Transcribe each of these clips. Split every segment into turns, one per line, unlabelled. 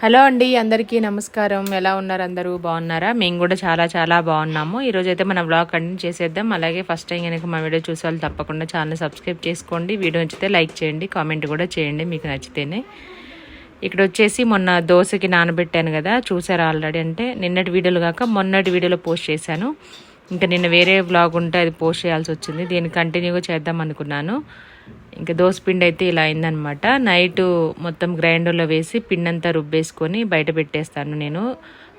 Hello అండి అందరికీ నమస్కారం. ఎలా ఉన్నారు అందరూ? బాగున్నారా? మేము కూడా చాలా చాలా బాగున్నాము. ఈరోజు అయితే మన బ్లాగ్ కంటిన్యూ చేసేద్దాం. అలాగే ఫస్ట్ టైం కనుక మా వీడియో చూసే తప్పకుండా ఛానల్ సబ్స్క్రైబ్ చేసుకోండి. వీడియో నచ్చితే లైక్ చేయండి కామెంట్ కూడా చేయండి మీకు నచ్చితేనే. ఇక్కడ వచ్చేసి మొన్న దోశకి నానబెట్టాను కదా చూసారు ఆల్రెడీ అంటే నిన్నటి వీడియోలు కాక మొన్నటి వీడియోలో పోస్ట్ చేశాను. ఇంకా నిన్న వేరే బ్లాగ్ ఉంటే అది పోస్ట్ చేయాల్సి వచ్చింది. దీన్ని కంటిన్యూగా చేద్దాం అనుకున్నాను. ఇంకా దోశ పిండి అయితే ఇలా అయిందనమాట నైట్ మొత్తం గ్రైండర్లో వేసి పిండి అంతా రుబ్బేసుకొని బయట పెట్టేస్తాను నేను.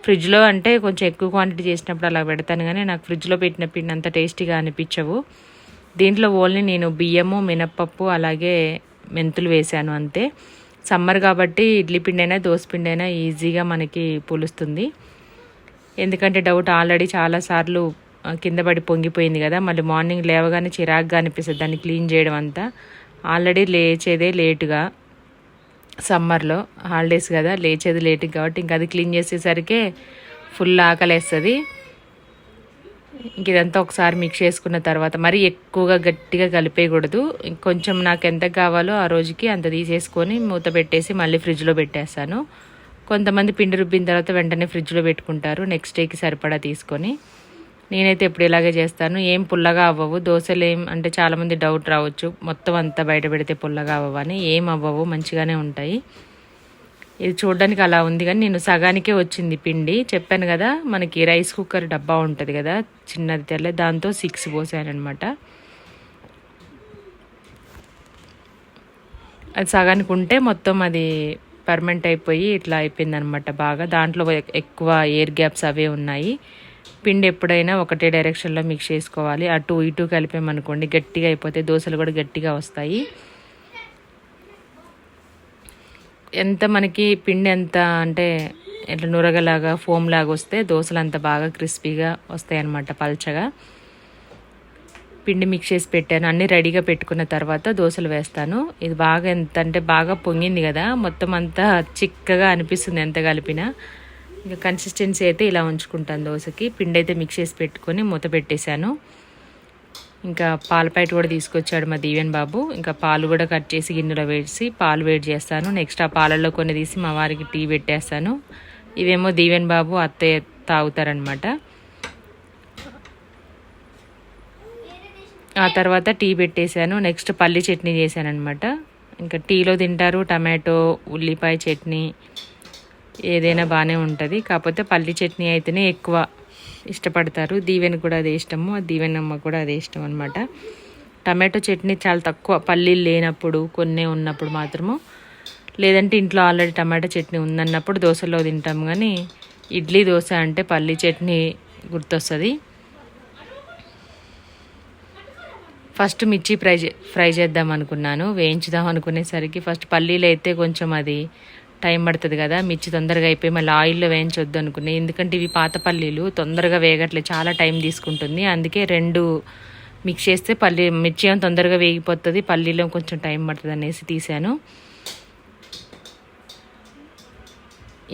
ఫ్రిడ్జ్లో అంటే కొంచెం ఎక్కువ క్వాంటిటీ చేసినప్పుడు అలా పెడతాను కానీ నాకు ఫ్రిడ్జ్లో పెట్టిన పిండి అంత టేస్టీగా అనిపించవు. దీంట్లో ఓన్లీ నేను బియ్యము మినప్పప్పు అలాగే మెంతులు వేసాను అంతే. సమ్మర్ కాబట్టి ఇడ్లీ పిండి అయినా దోశ పిండి అయినా ఈజీగా మనకి పులుస్తుంది. ఎందుకంటే డౌట్ ఆల్రెడీ చాలాసార్లు కింద పడి పొంగిపోయింది కదా. మళ్ళీ మార్నింగ్ లేవగానే చిరాగ్గా అనిపిస్తుంది దాన్ని క్లీన్ చేయడం అంతా. ఆల్రెడీ లేచేదే లేటుగా సమ్మర్లో హాలిడేస్ కదా లేచేది లేటు కాబట్టి ఇంకా అది క్లీన్ చేసేసరికి ఫుల్ ఆకలేస్తుంది. ఇంక ఇదంతా ఒకసారి మిక్స్ చేసుకున్న తర్వాత మరీ ఎక్కువగా గట్టిగా కలిపేయకూడదు. కొంచెం నాకు ఎంత కావాలో ఆ రోజుకి అంత తీసేసుకొని మూత పెట్టేసి మళ్ళీ ఫ్రిడ్జ్లో పెట్టేస్తాను. కొంతమంది పిండి రుబ్బిన తర్వాత వెంటనే ఫ్రిడ్జ్లో పెట్టుకుంటారు. నెక్స్ట్ డేకి సరిపడా తీసుకొని. నేనైతే ఎప్పుడు ఇలాగే చేస్తాను. ఏం పుల్లగా అవ్వవు. దోశలు ఏం అంటే చాలామంది డౌట్ రావచ్చు. మొత్తం అంతా బయట పెడితే పుల్లగా అవ్వవని ఏం అవ్వవు. మంచిగానే ఉంటాయి. ఇది చూడడానికి అలా ఉంది కానీ నేను సగానికే వచ్చింది పిండి. చెప్పాను కదా మనకి రైస్ కుక్కర్ డబ్బా ఉంటుంది కదా చిన్నది తెల్ల దాంతో సిక్స్ పోసాను అనమాట అది సగానికి ఉంటే మొత్తం అది పర్మనెంట్ అయిపోయి ఇట్లా అయిపోయింది అనమాట బాగా. దాంట్లో ఎక్కువ ఎయిర్ గ్యాప్స్ అవే ఉన్నాయి. పిండి ఎప్పుడైనా ఒకటే డైరెక్షన్లో మిక్స్ చేసుకోవాలి. అటు ఇటు కలిపామనుకోండి గట్టిగా అయిపోతే దోశలు కూడా గట్టిగా వస్తాయి. ఎంత మనకి పిండి ఎంత అంటే ఇట్లా నురగలాగా ఫోమ్ లాగా వస్తే దోశలు అంత బాగా క్రిస్పీగా వస్తాయి అన్నమాట పల్చగా. పిండి మిక్స్ చేసి పెట్టాను. అన్నీ రెడీగా పెట్టుకున్న తర్వాత దోశలు వేస్తాను. ఇది బాగా ఎంత అంటే బాగా పొంగింది కదా మొత్తం అంతా చిక్కగా అనిపిస్తుంది ఎంత కలిపినా. ఇంకా కన్సిస్టెన్సీ అయితే ఇలా ఉంచుకుంటాను దోశకి. పిండి అయితే మిక్స్ చేసి పెట్టుకొని మూత పెట్టేశాను. ఇంకా పాల ప్యాకెట్ కూడా తీసుకొచ్చాడు మా దీవెన్ బాబు. ఇంకా పాలు కూడా కట్ చేసి గిన్నెలో వేసి పాలు వేడి చేస్తాను. నెక్స్ట్ ఆ పాలల్లో కొన్ని తీసి మా వారికి టీ పెట్టేస్తాను. ఇవేమో దీవెన్ బాబు అత్తయ్య తాగుతారనమాట ఆ తర్వాత టీ పెట్టేశాను. నెక్స్ట్ పల్లి చట్నీ చేశాను అనమాట ఇంకా టీలో తింటారు టమాటో ఉల్లిపాయ చట్నీ. ఏదైనా బాగానే ఉంటుంది. కాకపోతే పల్లి చట్నీ అయితేనే ఎక్కువ ఇష్టపడతారు. దీవెన కూడా అదే ఇష్టము. దీవెనమ్మ కూడా అదే ఇష్టం అనమాట టమాటో చట్నీ చాలా తక్కువ. పల్లీలు లేనప్పుడు కొన్ని ఉన్నప్పుడు మాత్రము. లేదంటే ఇంట్లో ఆల్రెడీ టమాటో చట్నీ ఉందన్నప్పుడు దోశలో తింటాం కానీ ఇడ్లీ దోశ అంటే పల్లీ చట్నీ గుర్తొస్తుంది. ఫస్ట్ మిర్చి ఫ్రై ఫ్రై చేద్దాం అనుకున్నాను. వేయించుదాం అనుకునేసరికి ఫస్ట్ పల్లీలు అయితే కొంచెం అది టైం పడుతుంది కదా మిర్చి తొందరగా అయిపోయి మళ్ళీ ఆయిల్లో వేయించొద్దు అనుకునే ఎందుకంటే ఇవి పాత పల్లీలు తొందరగా వేగట్లేదు చాలా టైం తీసుకుంటుంది. అందుకే రెండు మిక్స్ చేస్తే పల్లి మిర్చి ఏమో తొందరగా వేగిపోతుంది పల్లీలో కొంచెం టైం పడుతుంది అనేసి తీసాను.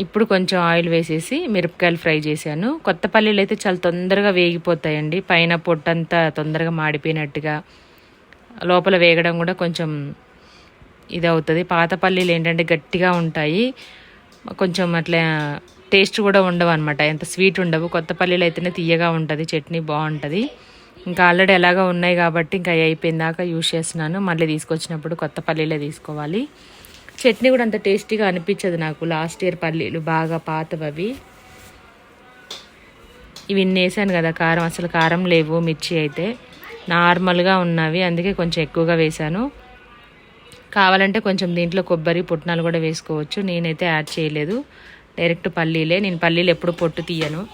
ఇప్పుడు కొంచెం ఆయిల్ వేసేసి మిరపకాయలు ఫ్రై చేశాను. కొత్త పల్లీలు అయితే చాలా తొందరగా వేగిపోతాయండి. పైన పొట్టంతా తొందరగా మాడిపోయినట్టుగా లోపల వేగడం కూడా కొంచెం ఇది అవుతుంది పాత పల్లీలు ఏంటంటే గట్టిగా ఉంటాయి. కొంచెం అట్లా టేస్ట్ కూడా ఉండవు అనమాట ఎంత స్వీట్ ఉండవు. కొత్త పల్లీలు అయితేనే తీయగా ఉంటుంది. చట్నీ బాగుంటుంది. ఇంకా ఆల్రెడీ ఎలాగో ఉన్నాయి కాబట్టి ఇంకా అయిపోయిన దాకా యూజ్ చేస్తున్నాను. మళ్ళీ తీసుకొచ్చినప్పుడు కొత్త పల్లీలే తీసుకోవాలి. చట్నీ కూడా అంత టేస్టీగా అనిపించదు నాకు. లాస్ట్ ఇయర్ పల్లీలు బాగా పాతవి ఇవి వేసాను కదా కారం. అసలు కారం లేవు మిర్చి అయితే. నార్మల్గా ఉన్నవి. అందుకే కొంచెం ఎక్కువగా వేశాను. కావాలంటే కొంచెం దీంట్లో కొబ్బరి పుట్నాలు కూడా వేసుకోవచ్చు. నేనైతే యాడ్ చేయలేదు. డైరెక్ట్ పల్లీలే. నేను పల్లీలు ఎప్పుడు పొట్టు తీయను.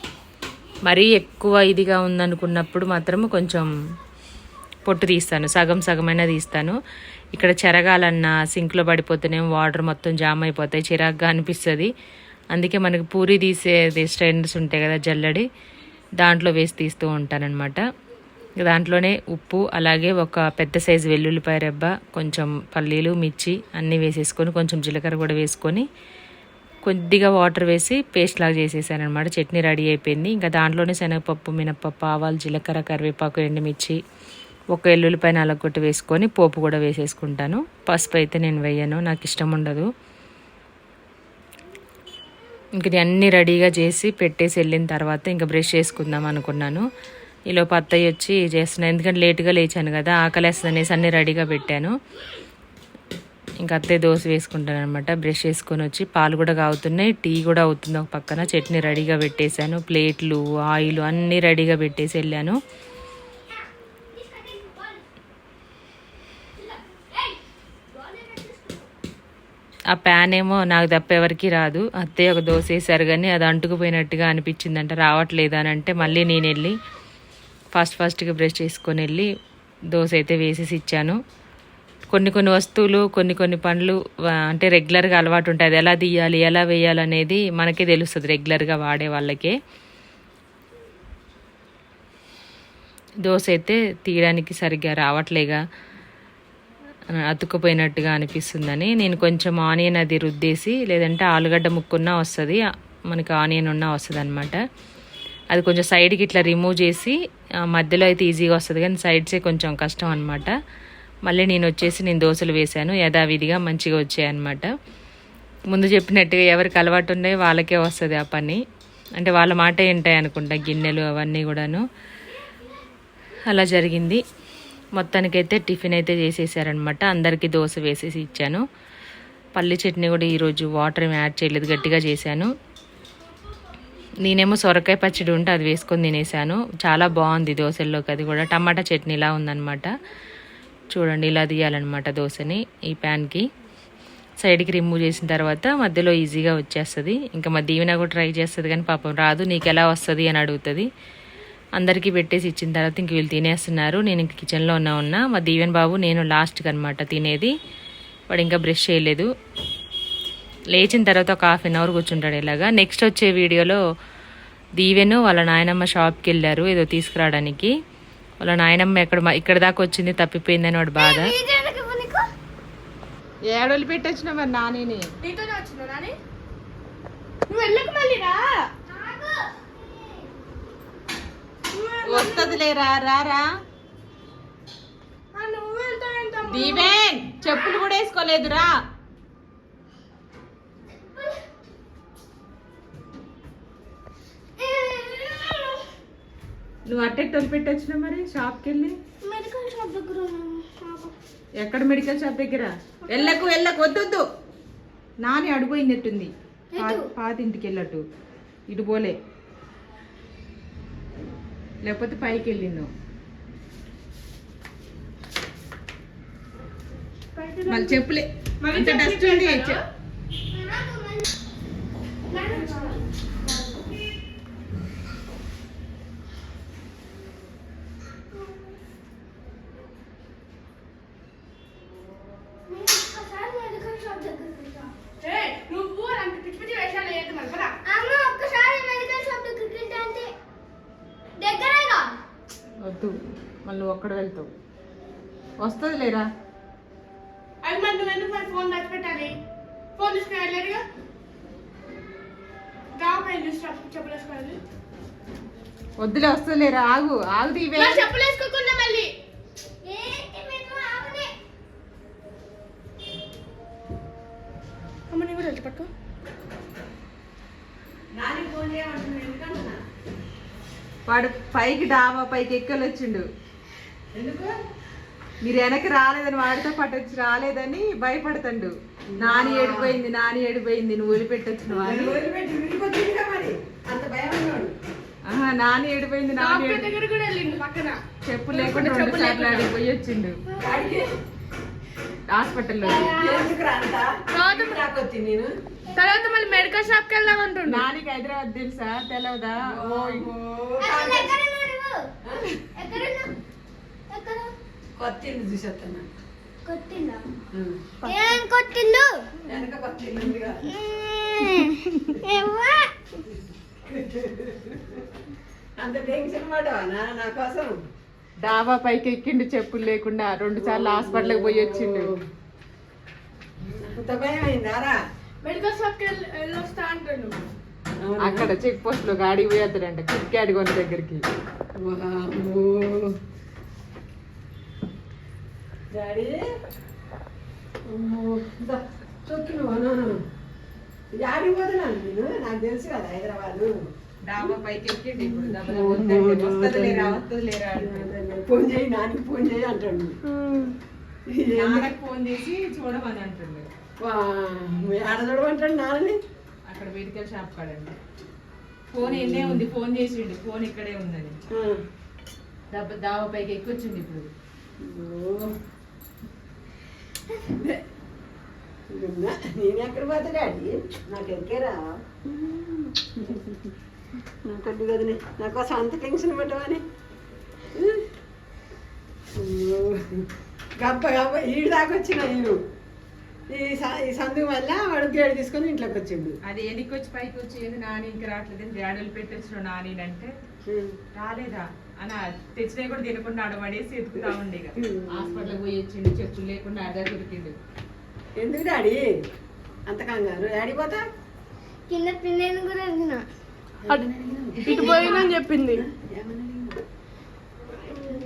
మరీ ఎక్కువ ఇదిగా ఉందనుకున్నప్పుడు మాత్రం కొంచెం పొట్టు తీస్తాను. సగం సగమైనా తీస్తాను. ఇక్కడ చెరగాలన్నా సింక్లో పడిపోతేనే వాటర్ మొత్తం జామ్ అయిపోతాయి. చిరాగ్గా అనిపిస్తుంది. అందుకే మనకి పూరి తీసేది స్ట్రైన్స్ ఉంటాయి కదా జల్లడి దాంట్లో వేసి తీస్తూ ఉంటానన్నమాట. దాంట్లోనే ఉప్పు అలాగే ఒక పెద్ద సైజు వెల్లుల్లిపాయ రెబ్బ కొంచెం పల్లీలు మిర్చి అన్నీ వేసేసుకొని కొంచెం జీలకర్ర కూడా వేసుకొని కొద్దిగా వాటర్ వేసి పేస్ట్ లాగా చేసేసాను అనమాట చట్నీ రెడీ అయిపోయింది. ఇంకా దాంట్లోనే శనగపప్పు మినపప్పు ఆవాలు జీలకర్ర కరివేపాకు ఎండుమిర్చి ఒక ఎల్లుల్లిపాయ నలగొట్టి వేసుకొని పోపు కూడా వేసేసుకుంటాను. పసుపు అయితే నేను వేయను నాకు ఇష్టం ఉండదు. ఇంక నేను అన్నీ రెడీగా చేసి పెట్టేసి వెళ్ళిన తర్వాత ఇంకా బ్రష్ చేసుకుందాం అనుకున్నాను. ఈలోపు అత్తయ్య వచ్చి చేస్తున్నాను ఎందుకంటే లేటుగా లేచాను కదా ఆకలేస్తుంది అనేసి అన్నీ రెడీగా పెట్టాను. ఇంకా అత్తయ్య దోశ వేసుకుంటాను అనమాట బ్రష్ చేసుకొని వచ్చి పాలు కూడా కాగుతున్నాయి టీ కూడా అవుతుంది ఒక పక్కన. చట్నీ రెడీగా పెట్టేశాను ప్లేట్లు ఆయిల్ అన్నీ రెడీగా పెట్టేసి వెళ్ళాను. ఆ ప్యాన్ ఏమో నాకు తప్ప ఎవరికి రాదు. అత్తయ్య ఒక దోశ వేసారు కానీ అది అంటుకుపోయినట్టుగా అనిపించిందంట. రావట్లేదు అని అంటే మళ్ళీ నేను వెళ్ళి ఫస్ట్ ఫాస్ట్గా బ్రష్ చేసుకొని వెళ్ళి దోశ అయితే వేసేసి ఇచ్చాను. కొన్ని కొన్ని వస్తువులు కొన్ని కొన్ని పండ్లు అంటే రెగ్యులర్గా అలవాటు ఉంటుంది అది ఎలా తీయాలి ఎలా వేయాలి అనేది మనకే తెలుస్తుంది రెగ్యులర్గా వాడే వాళ్ళకే. దోశ అయితే తీయడానికి సరిగ్గా రావట్లేగా. అతుక్కుపోయినట్టుగా అనిపిస్తుందని. నేను కొంచెం ఆనియన్ అది రుద్దేసి లేదంటే ఆలుగడ్డ ముక్కున్నా వస్తుంది. మనకి ఆనియన్ ఉన్నా వస్తుంది అనమాట అది కొంచెం సైడ్కి ఇట్లా రిమూవ్ చేసి మధ్యలో అయితే ఈజీగా వస్తుంది. కానీ సైడ్సే కొంచెం కష్టం అనమాట మళ్ళీ నేను వచ్చేసి నేను దోశలు వేశాను. యథావిధిగా మంచిగా వచ్చాయన్నమాట ముందు చెప్పినట్టుగా ఎవరికి అలవాటు ఉండే వాళ్ళకే వస్తుంది ఆ పని. అంటే వాళ్ళ మాట ఏంటాయి అనుకుంటా గిన్నెలు అవన్నీ కూడాను. అలా జరిగింది. మొత్తానికైతే టిఫిన్ అయితే చేసేసారనమాట అందరికీ దోశ వేసేసి ఇచ్చాను. పల్లి చట్నీ కూడా ఈరోజు వాటర్ యాడ్ చేయలేదు. గట్టిగా చేశాను. నేనేమో సొరకాయ పచ్చడి ఉంటే అది వేసుకొని తినేసాను. చాలా బాగుంది దోశల్లోకి అది కూడా. టమాటా చట్నీలా ఉందన్నమాట. చూడండి ఇలా తీయాలన్నమాట దోశని ఈ ప్యాన్కి సైడ్కి రిమూవ్ చేసిన తర్వాత మధ్యలో ఈజీగా వచ్చేస్తుంది. ఇంకా మా దీవెన కూడా ట్రై చేస్తుంది కానీ పాపం రాదు. నీకు ఎలా వస్తుంది అని అడుగుతుంది. అందరికీ పెట్టేసి ఇచ్చిన తర్వాత ఇంక వీళ్ళు తినేస్తున్నారు. నేను ఇంక కిచెన్లో ఉన్నా ఉన్నా. మా దీవెన్ బాబు నేను లాస్ట్కి అనమాట తినేది. వాడు ఇంకా బ్రష్ చేయలేదు. లేచిన తర్వాత ఒక హాఫ్ అన్ అవర్ కూర్చుంటాడు ఇలాగా. నెక్స్ట్ వచ్చే వీడియోలో దీవెను వాళ్ళ నాయనమ్మ షాప్కి వెళ్ళారు ఏదో తీసుకురావడానికి. వాళ్ళ నాయనమ్మ ఎక్కడ ఇక్కడ దాకా వచ్చింది తప్పిపోయిందని వాడు బాధ. ఏడోళ్ళు పెట్టొచ్చిన మరి నానేని? వస్తుంది? దీవెన్ చెప్పులు కూడా వేసుకోలేదురా నువ్వు అట్టే తొలి పెట్టొచ్చిన మరి? షాప్కి వెళ్ళి
మెడికల్ షాప్ దగ్గర.
ఎక్కడ మెడికల్ షాప్ దగ్గర? వెళ్ళకు వెళ్ళకు వద్దు వద్దు. నాని అడిపోయినట్టుంది
ఎటు?
పాతింటికి వెళ్ళట్టు ఇటు పోలే. లేకపోతే పైకి వెళ్ళిండు మళ్ళీ చెప్పులు డస్ట్ ఉంది
పెట్టాలా?
చె-
ఏయ్, నువ్వు అలాంటి పిచ్చి పిచ్చి వేషాలు వేయద్దు మరి పద.
వద్దు మళ్ళీ ఒక్కడ వెళ్తావు. వస్తుంది లేరా?
అది ఎందుకు మరి ఫోన్ దాచి పెట్టాలి ఫోన్ తీసుకుని చూసి చెప్పలేసుకోవాలి
వద్దులే వస్తుంది లేరా? ఆగు ఆగు
చెప్పలేసుకోకుండా మళ్ళీ. కూడా పట్టుకో.
వాడు పైకి డాబా పైకి ఎక్కలు వచ్చిండు మీరు వెనక రాలేదని వాడితో పాటు వచ్చి రాలేదని భయపడతాడు. నాని ఏడిపోయింది నాని ఏడిపోయింది నువ్వు ఆహా, నాని ఏడిపోయింది నాని చెప్పు లేకుండా రెండు సార్లు ఆడికి పోయి వచ్చిండు హాస్పిటల్లో.
తర్వాత తర్వాత మళ్ళీ మెడికల్ షాప్కి వెళ్దాం అంటుండు.
నానికి హైదరాబాద్ తెలుసా? తెలవదా? ఓ
చూసేస్తాను
ఏం
వెనక అంత టెన్షన్ పడవా నా కోసం?
డాబా పైకి ఎక్కిండు చెప్పులు లేకుండా రెండు సార్లు హాస్పిటల్కి పోయి వచ్చిండు.
అంత భయం అయిందారా
మెడికల్ షాప్కి వెళ్ళి వెళ్ళొస్తా అంటుండు.
అక్కడ చెక్ పోస్ట్లో గాడికి పోయేస్తాడంట కిట్కాట్ కొన్న దగ్గరికి.
డాడీ యాడికి పోతున్నాను నేను? నాకు తెలుసు కదా హైదరాబాదు.
డాబా పైకి ఎక్కిండి.
ఫోన్ చేయి నాన్నకి ఫోన్ చేయి అంటాడు.
నాన్నకు ఫోన్ చేసి చూడమని అంటుండే.
వా, మీ ఆడ చూడమంటాడు నాన్నని?
అక్కడ మెడికల్ షాప్ కాడండి. ఫోన్ ఎన్నే ఉంది ఫోన్ చేసిండు ఫోన్ ఇక్కడే ఉందని. దాబా పైకి ఎక్కొచ్చింది ఇప్పుడు.
నేను ఎక్కడ పోతా డాడీ? నాకు ఎక్కేరా నాకొద్దు కదనే నా కోసం అంత టెన్షన్ పెట్టవని. గప్ప గప్ప ఈడు దాకా వచ్చిన నేను. ఈ స- ఈ సందు వల్ల వాడు గేడు తీసుకొని ఇంట్లోకి వచ్చిండు.
అది ఎనికి వచ్చి పైకి వచ్చి ఏంది నాని ఇంకా రావట్లేదు డాడీలు పెట్టొచ్చిన నాని అంటే రాలేదా? అని తెచ్చినా కూడా తినకుండా అడబడేసి ఎత్తుకుతా ఉండే హాస్పిటల్ పోయి వచ్చిండు చెట్లు లేకుండా అదే దొరికిండు.
ఎందుకు డాడీ? అంత కంగారు. డాడీ పోతా?
కింద పిన్నెను కూడా అడిగిన.
ఇటు పోయిందని చెప్పింది?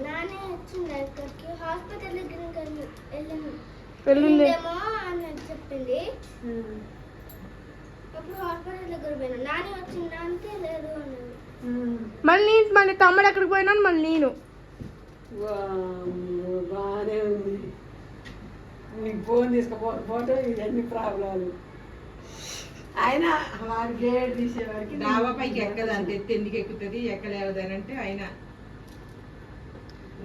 నానే వచ్చింది అక్కడికి. హాస్పిటల్ వెళ్ళాను
వెళ్ళింది
చెప్పింది. పోయినా.
మళ్ళీ మళ్ళీ తమ్ముడు ఎక్కడికి పోయినాను మళ్ళీ నేను.
వామ్మో, బాగానే ఉంది. నీకు ఫోన్ తీసుకుపో ఫోటో ఇవన్నీ ప్రాబ్లాలు ఆయన వాడు గేట్ తీసేవాడికి
డాబా పైకి ఎక్కదు అంత. ఎత్తు ఎందుకు ఎక్కుతుంది? ఎక్కలేవదని అంటే ఆయన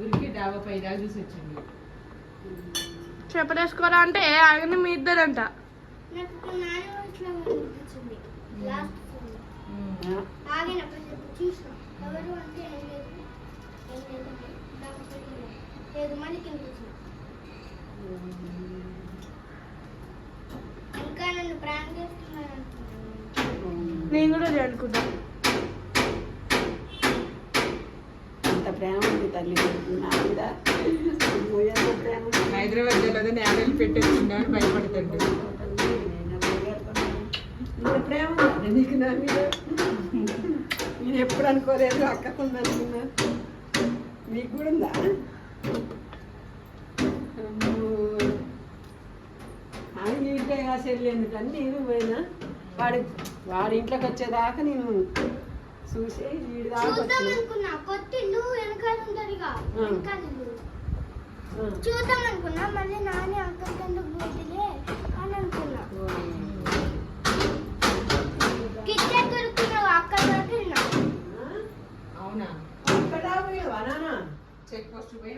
ఊరికి డాబా పై దాకా చూసి వచ్చింది
చెప్పలేసుకోరా అంటే ఆయన మీ ఇద్దరంట.
ఇంకా నన్ను చేస్తున్నాను
నేను కూడా అదే అనుకుంటా
అంత ప్రేమ ఉంది తల్లి. నా మీద
హైదరాబాద్ తెలియదు నేడలు పెట్టొచ్చిండు అని భయపడుతుండు.
ప్రేమ నీకు నా మీద? నేను ఎప్పుడు అనుకోలేదు అక్కకుండా అనుకున్నా నీకు కూడా ఉందా? అమ్మో. ఆయన ఇంట్లో కాసేది ఎందుకని నేను పోయినా? వాడి వాడి ఇంట్లోకి వచ్చేదాకా నేను చూసి వీడి దాకా
చూద్దాం అనుకున్నా మళ్ళీ నాని అక్కడికి ఎందుకు పోతులే అని అనుకున్నా. కిచెన్ దొరుకుతున్నావు అక్కడ వరకు
అవునా?
అక్కడ
చెక్ పోస్ట్ పోయి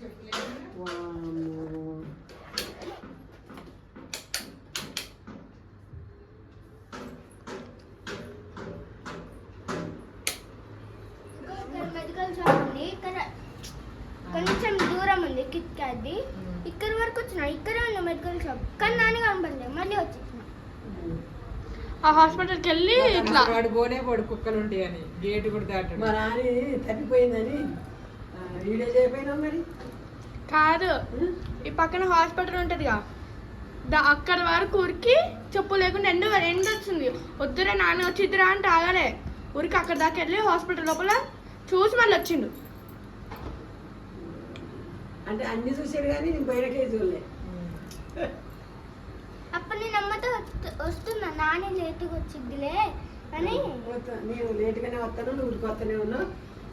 చెప్పలేదు
వామ్మో.
ఇంకా ఇక్కడ మెడికల్ షాప్ ఉంది ఇక్కడ కొంచెం దూరం ఉంది కిట్ క్యాట్ది ఇక్కడ వరకు వచ్చిన ఇక్కడే ఉంది మెడికల్ షాప్ కానీ నాని కనపడలేదు మళ్ళీ వచ్చేసిన
ఆ హాస్పిటల్కి వెళ్ళి ఇట్లా
వాడు పోనే వాడు కుక్కలు ఉంటాయి అని గేటు కూడా దాటాడు.
మా నాని తప్పిపోయిందని వీడియో చేయపోయినా మరి?
కాదు. ఈ పక్కన హాస్పిటల్ ఉంటదిగా. దా అక్కడ వరకు ఊరికి చెప్పు లేకుండా ఎండ ఎండ వచ్చింది. వద్దురా నాన్న వచ్చిద్దిరా అంటే ఆగలే. ఊరికి అక్కడ దాకా వెళ్ళి హాస్పిటల్ లోపల చూసి మళ్ళీ వచ్చిండు.
అంటే అన్ని చూసాడు కానీ నేను పోయిన కేజీలే
అప్పుడు నేను అమ్మతో వస్తు- వస్తున్నా. నాని లేటుగా వచ్చిద్దిలే అని.
నేను లేట్గానే వస్తాను నువ్వు ఊరికి వస్తూనే ఉన్నావు.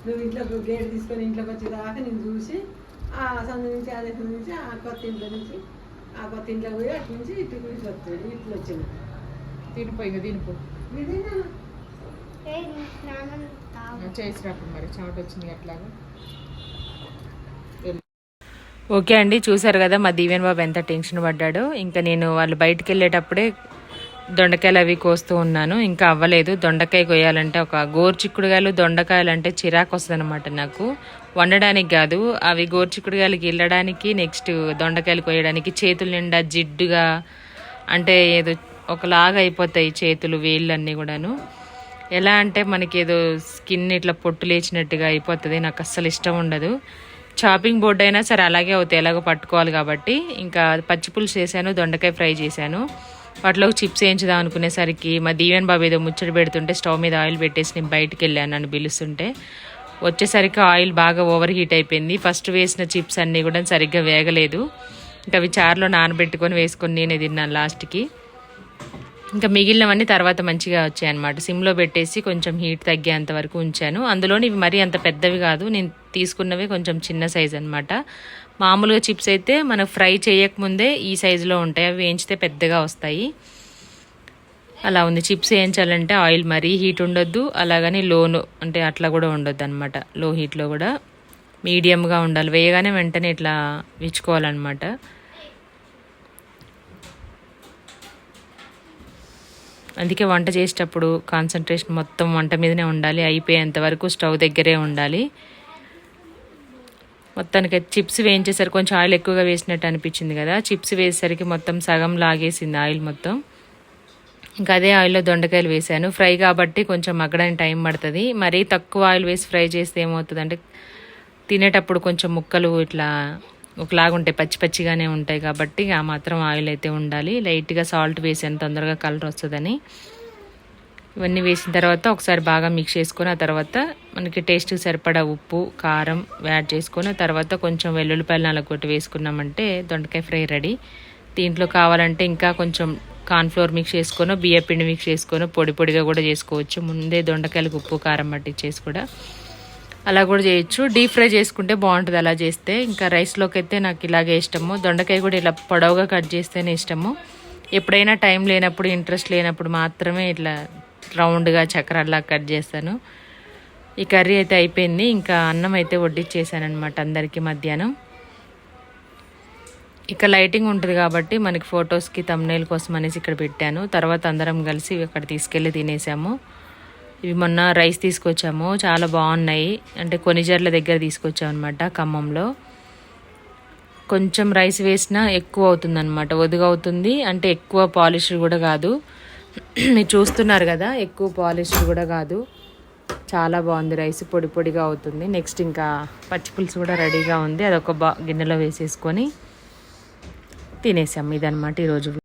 నువ్వు ఇంట్లోకి గేట్ తీసుకొని ఇంట్లోకి వచ్చేదాకా నేను చూసి ఆ సందు నుంచి అదే సందు నుంచి ఆ కొత్త ఇంట్లో నుంచి ఆ కొత్త ఇంట్లోకి పోయి అటు నుంచి ఇటు ఇట్లా వస్తాడు ఇట్లా వచ్చిన.
తినిపో ఇక తినిపో చేసినప్పుడు మరి చెమట వచ్చింది అట్లాగా.
ఓకే అండి చూసారు కదా మా దీవెన్ బాబు ఎంత టెన్షన్ పడ్డాడో. ఇంకా నేను వాళ్ళు బయటికి వెళ్ళేటప్పుడే దొండకాయలు అవి కోస్తూ ఉన్నాను. ఇంకా అవ్వలేదు. దొండకాయ కొయ్యాలంటే ఒక గోర్చిక్కుడుగాయలు దొండకాయలు అంటే చిరాకు వస్తుందన్నమాట నాకు. వండడానికి కాదు అవి గోర్చిక్కుడుగాయలు గిల్లడానికి నెక్స్ట్ దొండకాయలు కొయ్యడానికి చేతుల నిండా జిడ్డుగా అంటే ఏదో ఒకలాగా అయిపోతాయి చేతులు వేళ్ళు అన్నీ కూడాను. ఎలా అంటే మనకి ఏదో స్కిన్ ఇట్లా పొట్టు లేచినట్టుగా అయిపోతుంది. నాకు అస్సలు ఇష్టం ఉండదు. చాపింగ్ బోర్డ్ అయినా సరే అలాగే అవుతాయి. ఎలాగో పట్టుకోవాలి కాబట్టి. ఇంకా పచ్చిపులుసు చేశాను దొండకాయ ఫ్రై చేశాను. వాటిలో చిప్స్ వేయించుదాం అనుకునేసరికి మా దీవెన్ బాబు ఏదో ముచ్చట పెడుతుంటే స్టవ్ మీద ఆయిల్ పెట్టేసి నేను బయటకు వెళ్ళాను నన్ను పిలుస్తుంటే. వచ్చేసరికి ఆయిల్ బాగా ఓవర్ హీట్ అయిపోయింది. ఫస్ట్ వేసిన చిప్స్ అన్నీ కూడా సరిగ్గా వేగలేదు. ఇంకా అవి చారులో నానబెట్టుకొని వేసుకొని నేనే తిన్నాను లాస్ట్కి. ఇంకా మిగిలినవన్నీ తర్వాత మంచిగా వచ్చాయి అనమాట సిమ్లో పెట్టేసి కొంచెం హీట్ తగ్గేంత వరకు ఉంచాను. అందులోని ఇవి మరీ అంత పెద్దవి కాదు. నేను తీసుకున్నవి కొంచెం చిన్న సైజ్ అనమాట మామూలుగా చిప్స్ అయితే మనం ఫ్రై చేయకముందే ఈ సైజులో ఉంటాయి. అవి వేయించితే పెద్దగా వస్తాయి. అలా ఉంది. చిప్స్ వేయించాలంటే ఆయిల్ మరీ హీట్ ఉండొద్దు. అలాగని లోను అంటే అట్లా కూడా ఉండొద్దు అనమాట లో హీట్లో కూడా. మీడియంగా ఉండాలి. వేయగానే వెంటనే ఇట్లా విచ్చుకోవాలన్నమాట. అందుకే వంట చేసేటప్పుడు కాన్సన్ట్రేషన్ మొత్తం వంట మీదనే ఉండాలి. అయిపోయేంత వరకు స్టవ్ దగ్గరే ఉండాలి. మొత్తానికి చిప్స్ వేయించేసరికి కొంచెం ఆయిల్ ఎక్కువగా వేసినట్టు అనిపించింది కదా. చిప్స్ వేసేసరికి మొత్తం సగం లాగేసింది ఆయిల్ మొత్తం. ఇంకా అదే ఆయిల్లో దొండకాయలు వేసాను ఫ్రై కాబట్టి కొంచెం మగ్గడానికి టైం పడుతుంది. మరీ తక్కువ ఆయిల్ వేసి ఫ్రై చేస్తే ఏమవుతుంది అంటే తినేటప్పుడు కొంచెం ముక్కలు ఇట్లా ఒకలాగా ఉంటాయి పచ్చి పచ్చిగానే ఉంటాయి కాబట్టి ఆ మాత్రం ఆయిల్ అయితే ఉండాలి. లైట్గా సాల్ట్ వేసాను తొందరగా కలర్ వస్తుందని. ఇవన్నీ వేసిన తర్వాత ఒకసారి బాగా మిక్స్ చేసుకొని ఆ తర్వాత మనకి టేస్ట్కి సరిపడా ఉప్పు కారం యాడ్ చేసుకొని ఆ తర్వాత కొంచెం వెల్లుల్లిపాయలు నలగొట్టి వేసుకున్నామంటే దొండకాయ ఫ్రై రెడీ. దీంట్లో కావాలంటే ఇంకా కొంచెం కార్న్ఫ్లోర్ మిక్స్ చేసుకొని బియ్య పిండి మిక్స్ చేసుకొని పొడి పొడిగా కూడా చేసుకోవచ్చు. ముందే దొండకాయలకు ఉప్పు కారం పట్టించేసి కూడా. అలా కూడా చేయొచ్చు. డీప్ ఫ్రై చేసుకుంటే బాగుంటుంది అలా చేస్తే. ఇంకా రైస్లోకి అయితే నాకు ఇలాగే ఇష్టము. దొండకాయ కూడా ఇలా పొడవుగా కట్ చేస్తేనే ఇష్టము. ఎప్పుడైనా టైం లేనప్పుడు ఇంట్రెస్ట్ లేనప్పుడు మాత్రమే ఇట్లా రౌండ్గా చక్రాల్లా కట్ చేస్తాను. ఈ కర్రీ అయితే అయిపోయింది. ఇంకా అన్నం అయితే వడ్డిచ్చేసాను అనమాట అందరికీ మధ్యాహ్నం. ఇక లైటింగ్ ఉంటుంది కాబట్టి మనకి ఫొటోస్కి తమ్నేల్ కోసం అనేసి ఇక్కడ పెట్టాను. తర్వాత అందరం కలిసి అక్కడ తీసుకెళ్ళి తినేసాము. ఇవి మొన్న రైస్ తీసుకొచ్చాము. చాలా బాగున్నాయి. అంటే కొనిజర్ల దగ్గర తీసుకొచ్చాము అనమాట ఖమ్మంలో. కొంచెం రైస్ వేసినా ఎక్కువ అవుతుందన్నమాట. ఒదుగవుతుంది అంటే ఎక్కువ పాలిష్ కూడా కాదు. మీరు చూస్తున్నారు కదా ఎక్కువ పాలిష్ కూడా కాదు. చాలా బాగుంది రైస్. పొడి పొడిగా అవుతుంది. నెక్స్ట్ ఇంకా పచ్చి పులుసు కూడా రెడీగా ఉంది. అదొక బా గిన్నెలో వేసేసుకొని తినేసాం ఇదనమాట ఈరోజు